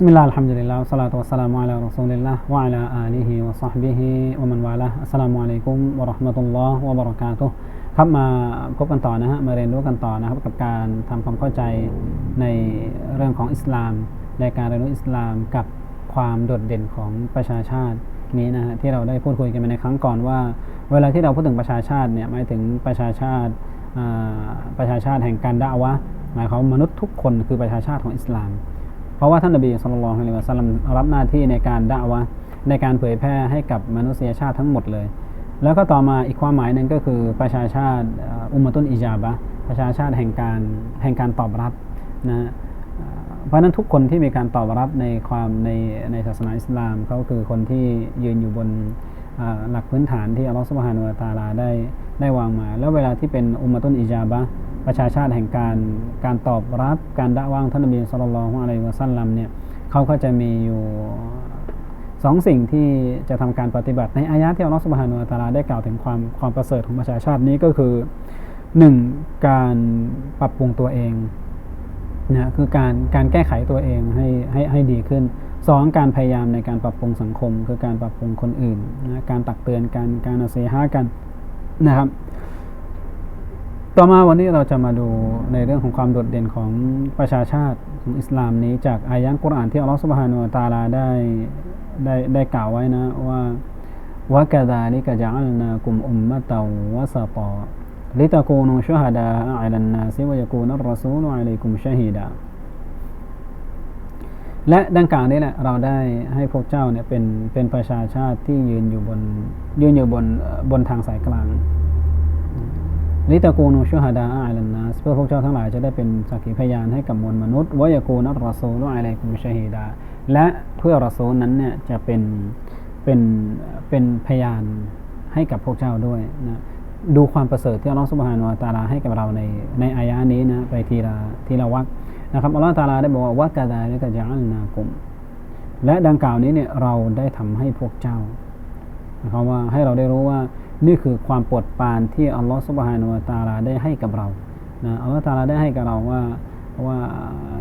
بسم الله الحمد لله والصلاة والسلام على رسول الله وعلى آله وصحبه ومن والاه السلام عليكم ورحمة الله وبركاته ครับมาพบกันต่อนะฮะมาเรียนรู้กันต่อนะครับกับการทำความเข้าใจในเรื่องของอิสลาม ในการเรียนรู้อิสลามกับความโดดเด่นของประชาชาตินี้นะฮะที่เราได้พูดคุยกันไปในครั้งก่อนว่า เวลาที่เราพูดถึงประชาชาติเนี่ยหมายถึงประชาชาติอ่าประชาชาติแห่งการด่าวะห์หมายความว่ามนุษย์ทุกคนคือประชาชาติของอิสลาม เพราะว่าท่านนบีสุลต่านละฮ์อะลัยฮิวะสัลลัมรับหน้าที่ในการด่าวะในการเผยแพร่ให้กับมนุษยชาติทั้งหมดเลย แล้วก็ต่อมาอีกความหมายหนึ่งก็คือประชาชาติอุมมตุนอิจาบะประชาชาติแห่งการแห่งการตอบรับนะเพราะฉะนั้นทุกคนที่มีการตอบรับในความในในศาสนาอิสลามเขาคือคนที่ยืนอยู่บนหลักพื้นฐานที่อัลลอฮฺสุบฮานุวะตาลาได้ได้วางมา แล้วเวลาที่เป็นอุมมตุนอิจาบะ ประชาชาติแห่งการการตอบรับการด่าวะห์ท่านนบีสุลต่านละฮ์อะลัยฮิวะสัลลัมเนี่ยเขาก็จะมีอยู่สองสิ่งที่จะทำการปฏิบัติในอายะที่อัลลอฮฺสุบฮานุวะตาลาได้กล่าวถึงความความประเสริฐของประชาชาตินี้ก็คือหนึ่งการปรับปรุงตัวเองนะคือการการแก้ไขตัวเองให้ให้ให้ดีขึ้นสองการพยายามในการปรับปรุงสังคม คือการปรับปรุงคนอื่นนะการตักเตือนกันการอาเซฮากันนะครับ ต่อมาวันนี้เราจะมาดูในเรื่องของความโดดเด่นของประชาชาติของอิสลามนี้ จากอายะห์กุรอานที่อัลลอฮฺสุบฮานุตาลาได้ได้ได้กล่าวไว้นะว่าวะกะดาลิกะจัลนากุมอุมมะตาวะสะตอลิตะกูนูชุฮดาอะลันนาซิวะยะกูนัรรอซูลอะลัยกุมชะฮีดาและดังกล่าวนี้แหละเราได้ให้พวกเจ้าเนี่ยเป็นเป็นประชาชาติที่ยืนอยู่บนยืนอยู่บนบนทางสายกลาง ลิตะกูนูชุฮดาอัลันนัสเพื่อพวกเจ้าทั้งหลายจะได้เป็นสักขีพยานให้กับมวลมนุษย์วะยากูนัตรอซูลุอะลัยกุมชะฮีดา และเพื่อรอซูลนั้นเนี่ยจะเป็นเป็นเป็นพยานให้กับพวกเจ้าด้วยนะดูความประเสริฐที่อัลลอฮฺสุบฮานุวะตาลาให้กับเราในในอายะนี้นะไปทีละทีละวักนะครับอัลลอฮฺตาลาได้บอกว่าวะกะดาแลิกะจัลนากุมและดังกล่าวนี้เนี่ยเราได้ทำให้พวกเจ้านะครับว่าให้เราได้รู้ว่า นี่คือความโปรดปรานที่อัลลอฮฺสุบฮานุวะตาลาได้ให้กับเรานะอัลลอฮฺตาลาได้ให้กับเราว่าว่า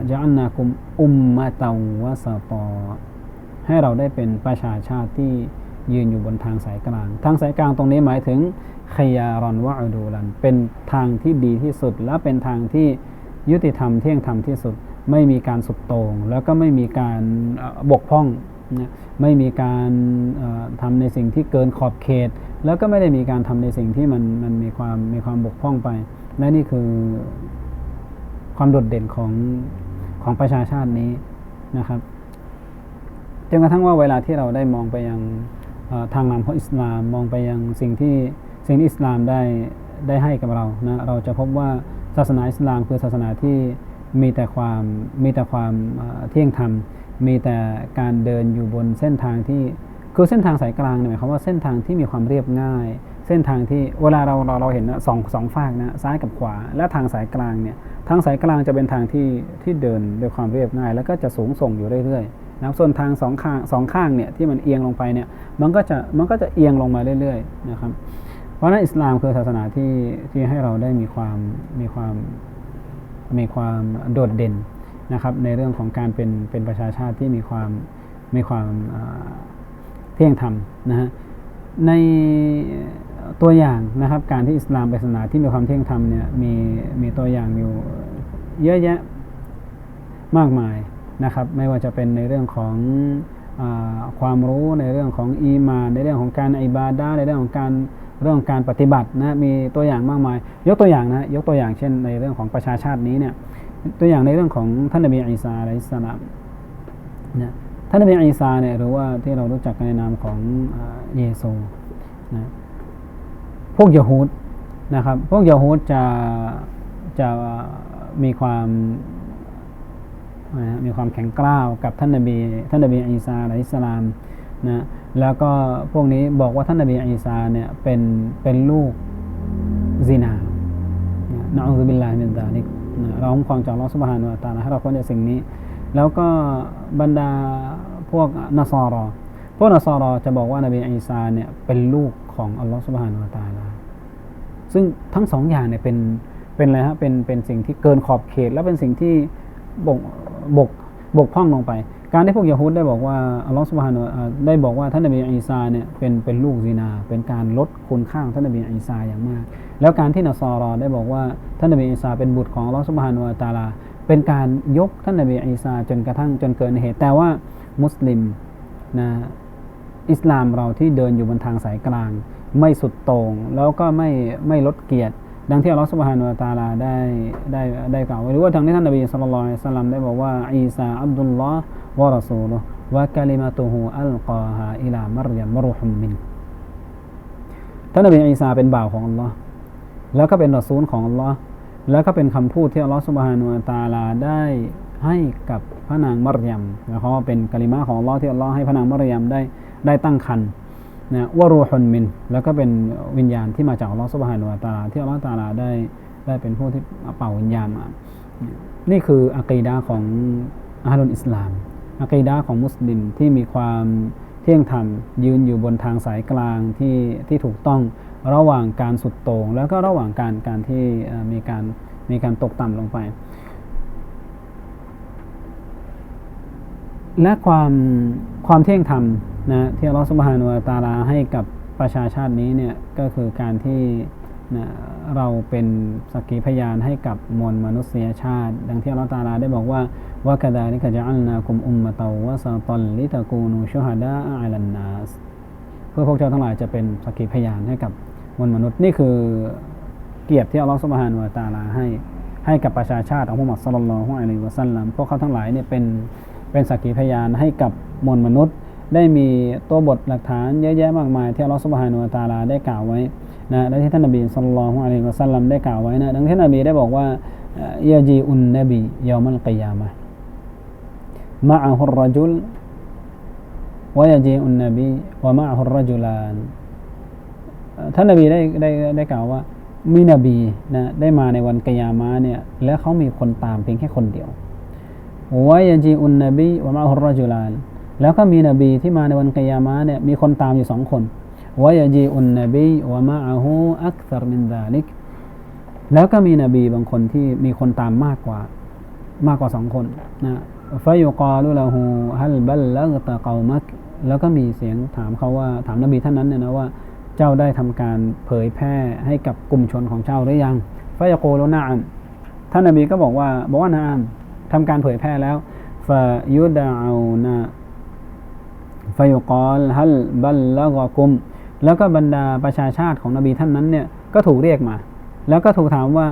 จะอันนากุมอุมมะตาวะสะตอให้เราได้เป็นประชาชาติที่ยืนอยู่บนทางสายกลาง ทางสายกลางตรงนี้หมายถึงขยารอนวะอูดูลัน เป็นทางที่ดีที่สุด และเป็นทางที่ยุติธรรมเที่ยงธรรมที่สุด ไม่มีการสุดโต่งแล้วก็ไม่มีการบกพร่อง นะไม่มีการเอ่อทำในสิ่งที่เกินขอบเขต แล้วก็ไม่ได้มีการทำในสิ่งที่มันมันมีความมีความบกพร่องไป และนี่คือความโดดเด่นของของประชาชาตินี้นะครับจนกระทั่งว่าเวลาที่เราได้มองไปยังทางนำของอิสลามมองไปยังสิ่งที่สิ่งที่อิสลามได้ได้ให้กับเรานะเราจะพบว่าศาสนาอิสลามคือศาสนาที่มีแต่ความมีแต่ความเที่ยงธรรม มีแต่การเดินอยู่บนเส้นทางที่คือเส้นทางสายกลางเนี่ยหมายความว่าเส้นทางที่มีความเรียบง่าย เส้นทางที่เวลาเราเราเราเห็นนะสองสองฝากนะซ้ายกับขวา และทางสายกลางเนี่ยทางสายกลางจะเป็นทางที่ที่เดินด้วยความเรียบง่าย แล้วก็จะสูงส่งอยู่เรื่อยๆนะครับส่วนทางสองข้างสองข้างเนี่ยที่มันเอียงลงไปเนี่ยมันก็จะมันก็จะเอียงลงมาเรื่อยๆนะครับเพราะนั้นอิสลามคือศาสนาที่ที่ให้เราได้มีความมีความมีความโดดเด่น นะครับในเรื่องของการเป็นเป็นประชาชาติที่มีความมีความเที่ยงธรรมนะฮะในตัวอย่างนะครับการที่อิสลามเป็นศาสนาที่มีความเที่ยงธรรมเนี่ยมีมีตัวอย่างอยู่เยอะแยะมากมายนะครับไม่ว่าจะเป็นในเรื่องของอความรู้ในเรื่องของอีมานในเรื่องของการอิบาดาในเรื่องของการเรื่องของการปฏิบัตินะมีตัวอย่างมากมาย ยกตัวอย่างนะยกตัวอย่างเช่น ในเรื่องของประชาชาตินี้เนี่ย ตัวอย่างในเรื่องของท่านนบีอีสาอะลัยฮิสลามนะท่านนบีอีสาเนี่ยหรือว่าที่เรารู้จักกันในนามของเยซูนะพวกยะฮูดนะครับ พวกยะฮูดจะจะมีความมีความแข็งกร้าวกับท่านนบีท่านนบีอีสาอะลัยฮิสลามนะแล้วก็พวกนี้บอกว่าท่านนบีอีสาเนี่ยเป็นเป็นลูกซินานะอูซุบิลลาฮิมินซาลิกนะ เราคุ้มครองจากอัลลอฮฺซุบฮานุตาลาให้เราพ้นจากสิ่งนี้ แล้วก็บรรดาพวกนัสรอ พวกนัสรอจะบอกว่านบีอีสาเนี่ยเป็นลูกของอัลลอฮฺสุบฮานุตาลาซึ่งทั้งสองอย่างเนี่ยเป็นเป็นอะไรฮะเป็นเป็นสิ่งที่เกินขอบเขต และเป็นสิ่งที่บกบกบกพร่องลงไป การที่พวกยะฮูดได้บอกว่าอัลลอฮฺสุบฮานะได้บอกว่าท่านนบีอีสาเนี่ยเป็นเป็นลูกซีนา เป็นการลดคุณค่างท่านนบีอีสาอย่างมาก แล้วการที่นสอรอได้บอกว่าท่านนบีอีสาเป็นบุตรของอัลลอฮฺสุบฮานะตาลา เป็นการยกท่านนบีอีสาจนกระทั่งจนเกินเหตุ แต่ว่ามุสลิมนะอิสลามเราที่เดินอยู่บนทางสายกลาง ไม่สุดโต่งแล้วก็ไม่ไม่ลดเกียรติ ดังที่อัลลอฮฺสุบฮานุตาลาได้ได้ได้กล่าวไว้หรือว่าทางที่ท่านนบีสุลต่านสัลลัมได้บอกว่าอีซาอับดุลลอฮ์วะรอซูลุวะกะลิมาตุฮูอัลกาฮาอิลามารยามรุฮุมมินท่านนบีอีสาเป็นบ่าวของอัลลอฮ์แล้วก็เป็นรอซูลของอัลลอฮ์แล้วก็เป็นคำพูดที่อัลลอฮฺสุบฮานุตาลาได้ให้กับพระนางมารยมนะเขาเป็นกะลิมาของอัลลอฮ์ที่อัลลอฮ์ให้พระนางมารยมได้ได้ตั้งครรภ์ นะวะรูฮุนมิน แล้วก็เป็นวิญญาณที่มาจากอัลลอฮ์สุบฮานุวะตาลาที่อัลลอฮ์ตาลาได้ได้เป็นผู้ที่เป่าวิญญาณมา นี่คืออะกีดาของอาลุนอิสลามอะกีดาของมุสลิมที่มีความเที่ยงธรรมยืนอยู่บนทางสายกลางที่ที่ถูกต้องระหว่างการสุดโต่งแล้วก็ระหว่างการการที่มีการมีการตกต่ำลงไป และความความเที่ยงธรรม นะที่อัลลอฮฺสุบฮานุวะตาลาให้กับประชาชาตินี้เนี่ยก็คือการที่นะเราเป็นสักขีพยานให้กับมวลมนุษยชาติ ดังที่อัลลอฮฺตาลาได้บอกว่าว่ากระดาลิกะจะอัลนาคุมอุมมะตาวะซาตัลลิตะกูนูชุฮดาอัลันนัสเพื่อพวกเจ้าทั้งหลายจะเป็นสักขีพยานให้กับมวลมนุษย์นี่คือเกียรติที่อัลลอฮฺสุบฮานุวะตาลาให้ให้กับประชาชาติของมุฮัมมัดสุลลัลลอฮุอะลัยฮิวะสัลลัมพวกเขาทั้งหลายเนี่ยเป็นเป็นสักขีพยานให้กับมวลมนุษย์ ได้มีตัวบทหลักฐานเยอะแยะมากมาย ที่อัลลอฮฺสุบฮานุวะตาลาได้กล่าวไว้นะและที่ท่านนบีสุลต่านของอะลัยฮิวะสัลลัมได้กล่าวไว้นะดังที่นบีได้บอกว่ายาจีอุนนบียามัลกิยามะมะอะฮุรรจุลวยาจีอุนนบีวะมะอะฮุรรจุลานท่านนบีได้ได้ได้กล่าวว่ามีนบีนะได้มาในวันกิยามะเนี่ยและเขามีคนตามเพียงแค่คนเดียววยาจีอุนนบีวะมะอะฮุรรจุลาน แล้วก็มีนบีที่มาในวันกิยามะเนี่ยมีคนตามอยู่สองคนวายจีอุนนบีวะมะอะฮูอักษรมินดาลิกแล้วก็มีนบีบางคนที่มีคนตามมากกว่ามากกว่าสองคนนะฟายุกาลุละหูฮัลบัลลักตะเกามักแล้วก็มีเสียงถามเขาว่าถามนบีท่านนั้นเนี่ยนะว่าเจ้าได้ทำการเผยแพร่ให้กับกลุ่มชนของเจ้าหรือยังฟายโกโลนาอันท่านนบีก็บอกว่าบอกว่านาอันทำการเผยแพร่แล้วฟายุดาอูนา ฟายุกอลฮัลบัลลักกุม แล้วก็บรรดาประชาชาติของนบีท่านนั้นเนี่ยก็ถูกเรียกมา แล้วก็ถูกถามว่า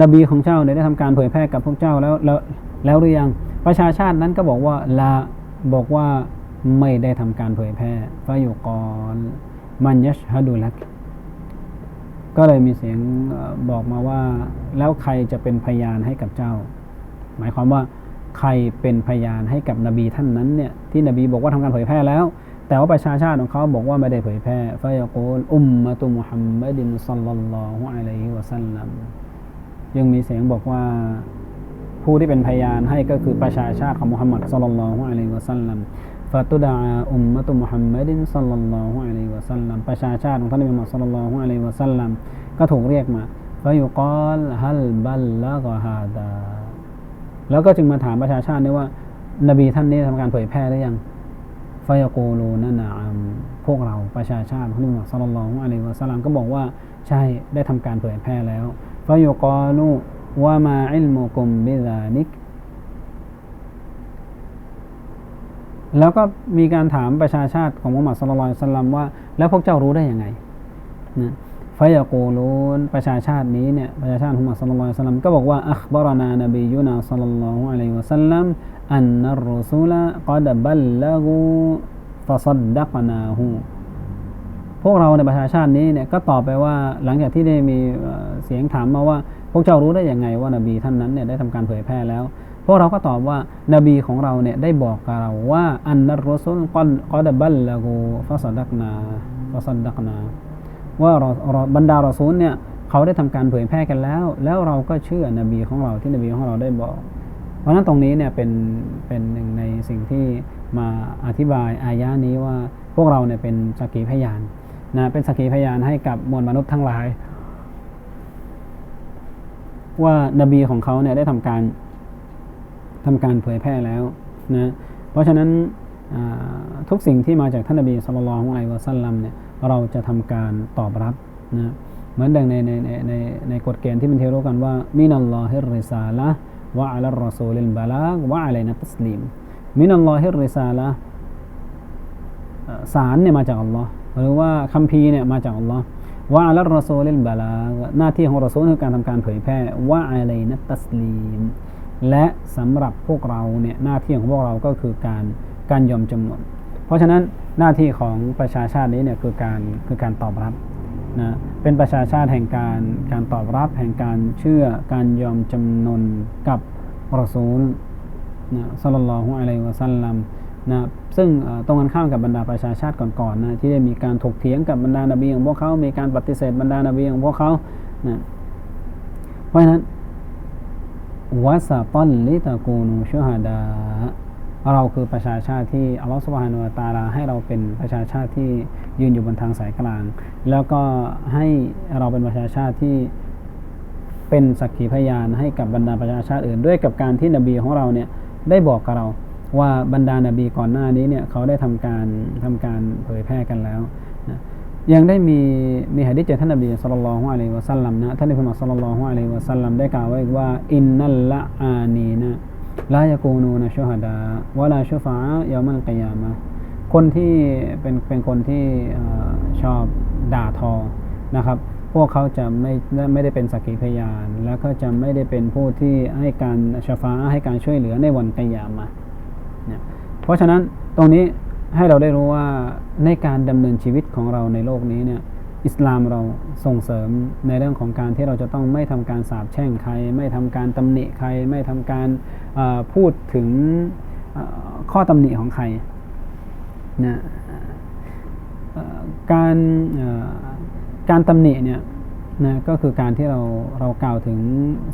นบีของเจ้าได้ทำการเผยแพร่กับพวกเจ้าแล้วแล้วแล้วหรือยัง ประชาชาตินั้นก็บอกว่าละบอกว่าไม่ได้ทำการเผยแพร่ฟายุกรมันยัชฮัดุลักก็เลยมีเสียงบอกมาว่า แล้วใครจะเป็นพยานให้กับเจ้า หมายความว่า ใครเป็นพยานให้กับนบีท่านนั้นเนี่ยที่นบีบอกว่าทำการเผยแพร่แล้ว แต่ว่าประชาชาติของเขาบอกว่าไม่ได้เผยแพร่ฟายกูลอุมมะตุมุฮัมมัดินสัลลัลลอฮุอะลัยฮิวะสัลลัมยังมีเสียงบอกว่าผู้ที่เป็นพยานให้ก็คือประชาชาติของมุฮัมมัดสัลลัลลอฮุอะลัยฮิวะสัลลัมฟาตุดาอุมมะตุมุฮัมมัดินสัลลัลลอฮุอะลัยฮิวะสัลลัมประชาชาติของท่านนบีมุฮัมมัดสัลลัลลอฮุอะลัยฮิวะสัลลัมก็ถูกเรียกมาฟายุกอลฮัลบัลละกฮาดา แล้วก็จึงมาถามประชาชาตินี่ว่า นบีท่านนี้ทำการเผยแพร่หรือยังฟายโกูลูนั่นามพวกเราประชาชาติของนบีมุฮัมมัดสุลลัลอะลัยวะสัลลัมก็บอกว่าใช่ได้ทำการเผยแพร่แล้วฟายุกลูว่ามาอิลมุกุมบิซานิกแล้วก็มีการถามประชาชาติของมุฮัมมัดสุลลัลสัลลัมว่า แล้วพวกเจ้ารู้ได้ยังไงนะ ฟายกูลูนประชาชาตินี้เนี่ยประชาชาติของมุฮัมมัดสุลลัลสัลลัมก็บอกว่าอัคบารนานบียุนาสุลลัลลอฮุอะลัยฮิวะสัลลัมอันนัรรุซูลกอดบัลลักูฟาซัดดักนาหูพวกเราในประชาชาตินี้เนี่ยก็ตอบไปว่าหลังจากที่ได้มีเสียงถามมาว่า พวกเจ้ารู้ได้อยังไงว่านบีท่านนั้นเนี่ยได้ทำการเผยแพร่แล้ว พวกเราก็ตอบว่านบีของเราเนี่ยได้บอกกับเราว่าอันนัรรุซูลกอดบัลลักูฟาซัดดักนาฟาซัดดักนา ว่าบรรดารอซูลเนี่ยเขาได้ทำการเผยแพร่กันแล้ว แล้วเราก็เชื่อนบีของเราที่นบีของเราได้บอก เพราะนั้นตรงนี้เนี่ยเป็นเป็นหนึ่งในสิ่งที่มาอธิบายอายะนี้ว่าพวกเราเนี่ยเป็นสักขีพยานนะเป็นสักขีพยานให้กับมวลมนุษย์ทั้งหลาย ว่านบีของเขาเนี่ยได้ทำการทำการเผยแพร่แล้วนะเพราะฉะนั้นทุกสิ่งที่มาจากท่านนบีสุลต่านของไอวะซัลลัมเนี่ย เราจะทำการตอบรับนะเหมือนดังในในในในในกฎเกณฑ์ที่มันเทรู้กันว่ามินัลลอฮิริซาละวะอัลรอซูลิลบาลากวะอะลัยนะตัสลีมมินัลลอฮิริซาละสารเนี่ยมาจากอัลลอฮ์หรือว่าคัมภีร์เนี่ยมาจากอัลลอฮ์ว่าอัลรอซูลิลบาลาหน้าที่ของรอซูลคือการทำการเผยแพร่ว่าอะไรนะตัสลีมและสำหรับพวกเราเนี่ยหน้าที่ของพวกเราก็คือการการยอมจำนวน เพราะฉะนั้น หน้าที่ของประชาชาตินี้เนี่ยคือการคือการตอบรับนะเป็นประชาชาติแห่งการการตอบรับแห่งการเชื่อการยอมจำนนกับรอซูลนะสัลลัลลอฮุอะลัยวะสัลลัมนะซึ่งตรงกันข้ามกับบรรดาประชาชาติก่อนๆนะที่ได้มีการถกเถียงกับบรรดานบีของพวกเขา มีการปฏิเสธบรรดานบีของพวกเขานะเพราะฉะนั้นวาสตอนลิตะกูนูชุฮดา เราคือประชาชาติที่อัลลอฮฺสุบฮานุตาลาให้เราเป็นประชาชาติที่ยืนอยู่บนทางสายกลาง แล้วก็ให้เราเป็นประชาชาติที่เป็นสักขีพยานให้กับบรรดาประชาชาติอื่น ด้วยกับการที่นบีของเราเนี่ยได้บอกกับเราว่าบรรดานาบีก่อนหน้านี้เนี่ยเขาได้ทำการทำการเผยแพร่กันแล้วนะยังได้มีมีหะดีษจากท่านนบีสุลต่านละฮ์อะลัยวะสัลลัมนะท่านนบีมุฮัมมัดสุลลัลฮ์อะลัยวะสัลลัมได้กล่าวไว้ว่าอินนัลละอานีนะ ลายกูนูนะชุฮดาวะลาชุฟายามันกิยามะคนที่เป็นเป็นคนที่ชอบด่าทอนะครับ พวกเขาจะไม่ไม่ได้เป็นสักขีพยาน แล้วก็จะไม่ได้เป็นผู้ที่ให้การชฟ้าให้การช่วยเหลือในวันกิยามะเนี่ยเพราะฉะนั้นตรงนี้ให้เราได้รู้ว่าในการดำเนินชีวิตของเราในโลกนี้เนี่ย อิสลามเราส่งเสริมในเรื่องของการที่เราจะต้องไม่ทำการสาบแช่งใคร ไม่ทำการตำหนิใคร ไม่ทำการพูดถึงข้อตำหนิของใครนะการการตำหนิเนี่ยนะก็คือการที่เราเรากล่าวถึง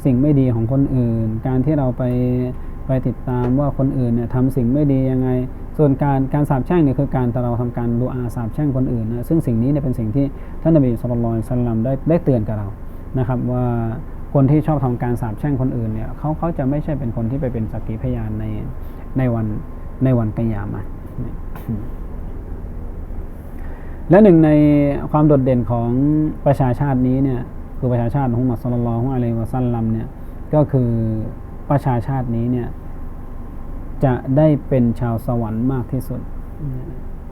สิ่งไม่ดีของคนอื่น การที่เราไป ไปติดตามว่าคนอื่นเนี่ยทำสิ่งไม่ดียังไง ส่วนการการสาบแช่งเนี่ยคือการเราทำการดูอาสาบแช่งคนอื่นนะซึ่งสิ่งนี้เนี่ยเป็นสิ่งที่ท่านนบีสุลต่านสัลลัมได้ได้เตือนกับเรานะครับว่าคนที่ชอบทำการสาบแช่งคนอื่นเนี่ยเขาเขาจะไม่ใช่เป็นคนที่ไปเป็นสักขีพยานในในวันในวันกิยามะและหนึ่งในความโดดเด่นของประชาชาตินี้เนี่ยคือประชาชาติของมัสลลัลลอฮุอะลัยวะซัลลัมเนี่ยก็คือ ประชาชาตินี้เนี่ยจะได้เป็นชาวสวรรค์มากที่สุด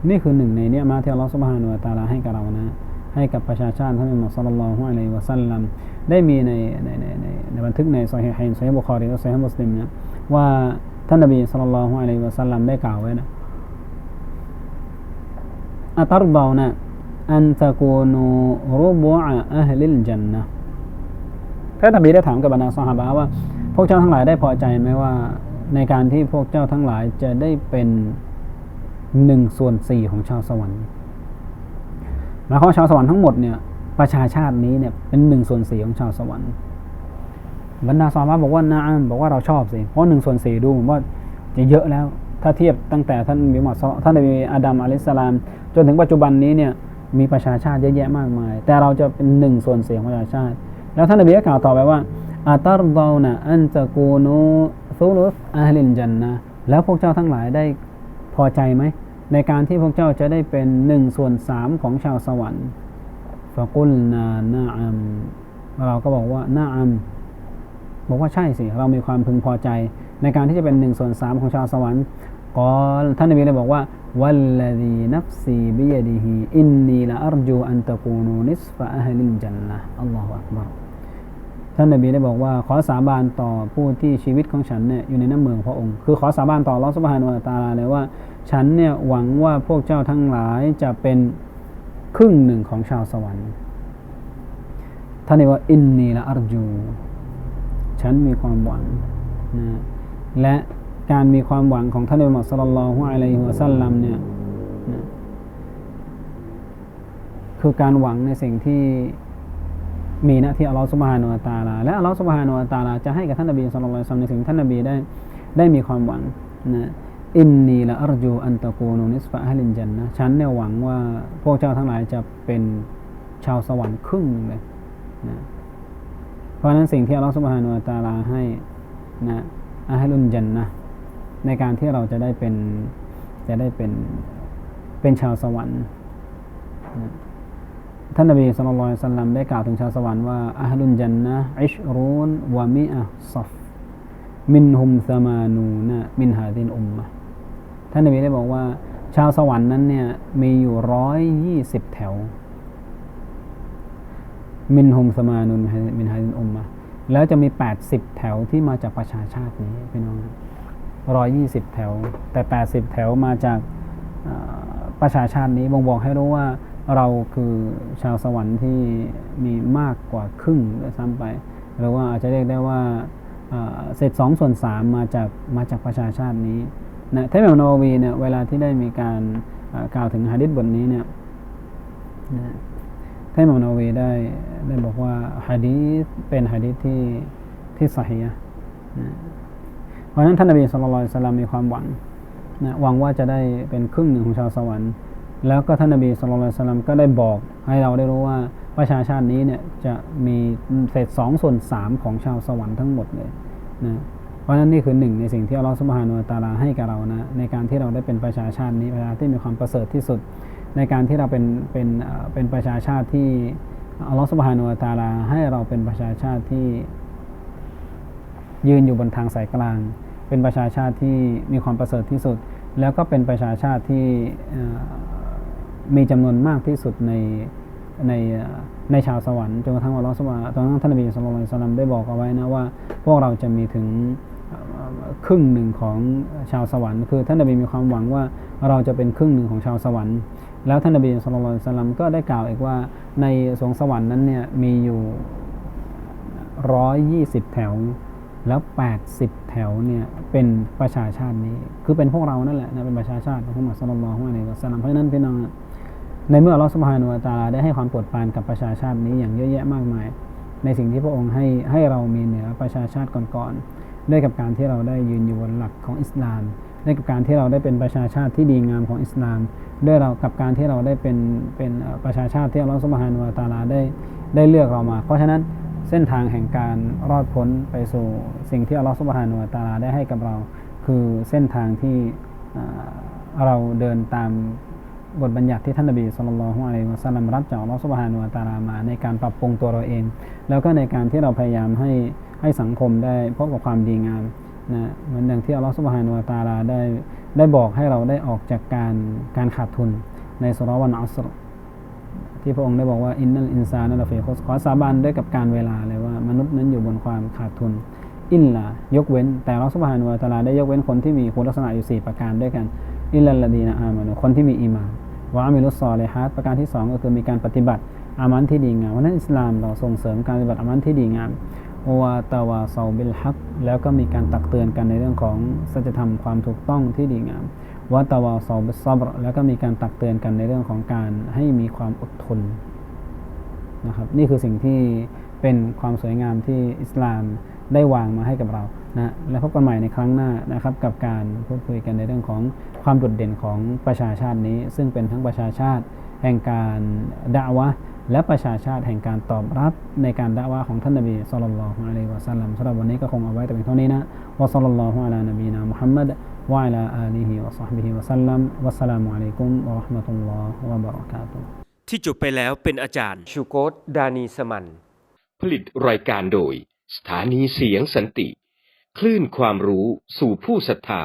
นี่คือหนึ่งในเนี้ยมาที่อัลลอฮฺสุบฮานุวะตาลาให้กับเรานะ ให้กับประชาชาติท่านมุสลิมละฮ์อะลัยวะสัลลัมได้มีในในในในในบันทึกในซอฮีฮินซอฮีบุคอรีและซอฮีมุสลิมนะว่าท่านนบีสุลต่านละฮ์อะลัยวะสัลลัมได้กล่าวไว้นะอัตรบาวนะอันตะกูนูรุบุอะอัลลิลจันนะท่านนบีได้ถามกับบรรดาสหายว่า พวกเจ้าทั้งหลายได้พอใจไหมว่า ในการที่พวกเจ้าทั้งหลายจะได้เป็นหนึ่งส่วนสี่ของชาวสวรรค์หมายความว่าชาวสวรรค์ทั้งหมดเนี่ยประชาชาตินี้เนี่ยเป็นหนึ่งส่วนสี่ของชาวสวรรค์บรรดาสามาบอกว่านาอันบอกว่าเราชอบสิเพราะหนึ่งส่วนสี่ดูเหมือนว่าจะเยอะแล้ว ถ้าเทียบตั้งแต่ท่านมีมอดท่านมีอาดัมอะลัยสลาม จนถึงปัจจุบันนี้เนี่ยมีประชาชาติเยอะแยะมากมาย แต่เราจะเป็นหนึ่งส่วนสี่ของประชาชาติ แล้วท่านนบีก็กล่าวต่อไปว่า อัตรดานะอันจะกูนูซูลุสอาลินจันนะแล้วพวกเจ้าทั้งหลายได้พอใจไหม ในการที่พวกเจ้าจะได้เป็นหนึ่งส่วนสามของชาวสวรรค์ฟะกุลนานาอัมเราก็บอกว่านาอัมบอกว่าใช่สิ เรามีความพึงพอใจ ในการที่จะเป็นหนึ่งส่วนสามของชาวสวรรค์ก็ท่านนบีเลยบอกว่าวัลลดีนัฟซีบิยดีฮีอินนีละอัรจูอันตะกูนูนิสฟะอัลลินจันนะอัลลอฮฺอักบาร์ ท่านนบีได้บอกว่าขอสาบานต่อผู้ที่ชีวิตของฉันเนี่ยอยู่ในน้ำเมืองพระองค์ คือขอสาบานต่อลอสุบฮานุตาลาเลยว่า ฉันเนี่ยหวังว่าพวกเจ้าทั้งหลายจะเป็นครึ่งหนึ่งของชาวสวรรค์ ท่านนบีว่าอินนีละอัรจู ฉันมีความหวังนะและการมีความหวังของท่านนบีมุสลิมฮุอะลัยฮิวะสัลลัมเนี่ยนะคือการหวังในสิ่งที่ มีหน้าที่อัลลอฮฺสุบฮานุอัตาลาและอัลลอฮฺสุบฮานุอัตาลาจะให้กับท่านนบีสุลต่านในสิ่งท่านนบีได้ได้มีความหวังนะอินนีละอัรจูอันตะกูนุนิสฟะฮัลินจันนะฉันเนี่ยหวังว่าพวกเจ้าทั้งหลายจะเป็นชาวสวรรค์ครึ่งเลยนะเพราะนั้นสิ่งที่อัลลอฮฺสุบฮานุอัตาลาให้นะอัลลุนจันนะในการที่เราจะได้เป็นจะได้เป็นเป็นชาวสวรรค์นะ ท่านนบีสุลต่านสัลลัมได้กล่าวถึงชาวสวรรค์ว่าอัลลุนจันนะอิชรูนวะมิอะซัฟมินฮุมซามานูนะมินฮาดินอุมมะท่านนบีได้บอกว่า ชาวสวรรค์นั้นเนี่ยมีอยู่ร้อยยี่สิบแถว มินฮุมสมานุนมินฮาดินอุมมะแล้วจะมี80แถวที่มาจากประชาชาตินี้พี่น้องร้อยยี่สิบแถว แต่80แถวมาจากประชาชาตินี้บ่งบอกให้รู้ว่า เราคือชาวสวรรค์ที่มีมากกว่าครึ่งด้วยซ้ำไป หรือว่าอาจจะเรียกได้ว่าเศษสองส่วนสามมาจากมาจากประชาชาตินี้นะเทพเมโนวีเนี่ยเวลาที่ได้มีการกล่าวถึงฮะดิษบทนี้เนี่ยนะท่านอิหมามนวีได้ได้บอกว่าฮะดีษเป็นฮะดีษที่ที่สฮียะห์นะเพราะฉะนั้นท่านนบีสุลต่านสลามมีความหวังนะหวังว่าจะได้เป็นครึ่งหนึ่งของชาวสวรรค์ แล้วก็ท่านนบีสุลต่านสลามก็ได้บอกให้เราได้รู้ว่าประชาชาตินี้เนี่ยจะมีเศษสองส่วนสามของชาวสวรรค์ทั้งหมดเลยนะเพราะฉะนั้นนี่คือหนึ่งในสิ่งที่อัลลอฮฺสุบฮานุตาลาให้กับเรานะในการที่เราได้เป็นประชาชาตินี้ประชาชาติที่มีความประเสริฐที่สุด ในการที่เราเป็นเป็นเป็นประชาชาติที่อัลลอฮฺสุบฮานุตาลาให้เราเป็นประชาชาติที่ยืนอยู่บนทางสายกลาง เป็นประชาชาติที่มีความประเสริฐที่สุด แล้วก็เป็นประชาชาติที่อ่อ มีจำนวนมากที่สุดในในในชาวสวรรค์จนกระทั่งอัลลอฮฺสุบานะจนกระทั่งท่านนบีสุลต่านสลัมได้บอกเอาไว้นะว่า พวกเราจะมีถึงครึ่งหนึ่งของชาวสวรรค์ คือท่านนบีมีความหวังว่าเราจะเป็นครึ่งหนึ่งของชาวสวรรค์ แล้วท่านนบีสุลต่านสลัมก็ได้กล่าวอีกว่าในสวงสวรรค์นั้นเนี่ยมีอยู่ร้อยยี่สิบแถว แล้ว 80 แถวเนี่ยเป็นประชาชาตินี้ คือเป็นพวกเรานั่นแหละนะเป็นประชาชาติของมุฮัมมัดศ็อลลัลลอฮุอะลัยฮิวะซัลลัมเพราะฉะนั้นพี่น้องอะ ในเมื่ออัลลอฮฺซุบฮานะฮูวะตาลาได้ให้ความโปรดปรานกับประชาชาตินี้อย่างเยอะแยะมากมาย ในสิ่งที่พระองค์ให้ให้เรามีเหนือประชาชาติก่อนๆด้วยกับการที่เราได้ยืนอยู่บนหลักของอิสลามด้วยกับการที่เราได้เป็นประชาชาติที่ดีงามของอิสลาม ด้วยเรากับการที่เราได้เป็นเป็นประชาชาติที่อัลลอฮฺซุบฮานะฮูวะตาลาได้ได้เลือกเรามา เพราะฉะนั้นเส้นทางแห่งการรอดพ้นไปสู่สิ่งที่อัลลอฮฺสุบฮานุวะตาลาได้ให้กับเรา คือเส้นทางที่เราเดินตาม บทบัญญัติที่ท่านนบีสุลต่านละฮ์อะลัยฮิวะสัลลัมรับจากอัลลอฮฺสุบฮานุวะตาลามา ในการปรับปรุงตัวเราเอง แล้วก็ในการที่เราพยายามให้ให้สังคมได้พบกับความดีงามนะเหมือนอย่างที่อัลลอฮฺสุบฮานุวะตาลาได้ได้บอกให้เราได้ออกจากการการขาดทุนในสุรวันอัสรที่พระองค์ได้บอกว่าอินนัลอินซานัลฟีคุสขอสาบานด้วยกับการเวลาเลยว่ามนุษย์นั้นอยู่บนความขาดทุนอินลายกเว้น แต่เราสุบฮานุวะตาลาได้ยกเว้นคนที่มีคุณลักษณะอยู่ 4 ประการด้วยกันอิลลัลลดีนะอามานุคนที่มีอีมาน วะอามิลุสซอลิฮัตประการที่ 2 ก็คือมีการปฏิบัติอามันที่ดีงามวันนั้นอิสลามเราส่งเสริมการปฏิบัติอามันที่ดีงามวะตาวาซาบิลฮักแล้วก็มีการตักเตือนกันในเรื่องของสัจธรรมความถูกต้องที่ดีงามวะตาวาซอบิซับรแล้วก็มีการตักเตือนกันในเรื่องของการให้มีความอดทนนะครับนี่คือสิ่งที่เป็นความสวยงามที่อิสลามได้วางมาให้กับเรานะและพบกันใหม่ในครั้งหน้านะครับ กับการพูดคุยกันในเรื่องของ ความโดดเด่นของประชาชาตินี้ ซึ่งเป็นทั้งประชาชาติแห่งการด่าวะและประชาชาติแห่งการตอบรับในการด่าวะของท่านนบีสุลต่านละฮ์อะลัยวะสัลลัมสำหรับวันนี้ก็คงเอาไว้แต่เพียงเท่านี้นะวะสัลลัลลอฮุอะลานบีนามุฮัมมัดวะอะลาอาลีฮิวะซอฮบิฮิวะสัลลัมวะสสลามุอะลัยกุมวะราะห์มะตุลลอฮ์วะบะเราะกาตุที่จบไปแล้วเป็นอาจารย์ ชูโกตดานีสมัน ผลิตรายการโดย สถานีเสียงสันติ คลื่นความรู้สู่ผู้ศรัทธา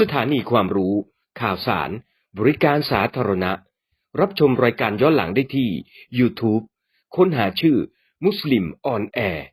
สถานีความรู้ ข่าวสาร บริการสาธารณะ รับชมรายการย้อนหลังได้ที่ YouTube ค้นหาชื่อ มุสลิมออนแอร์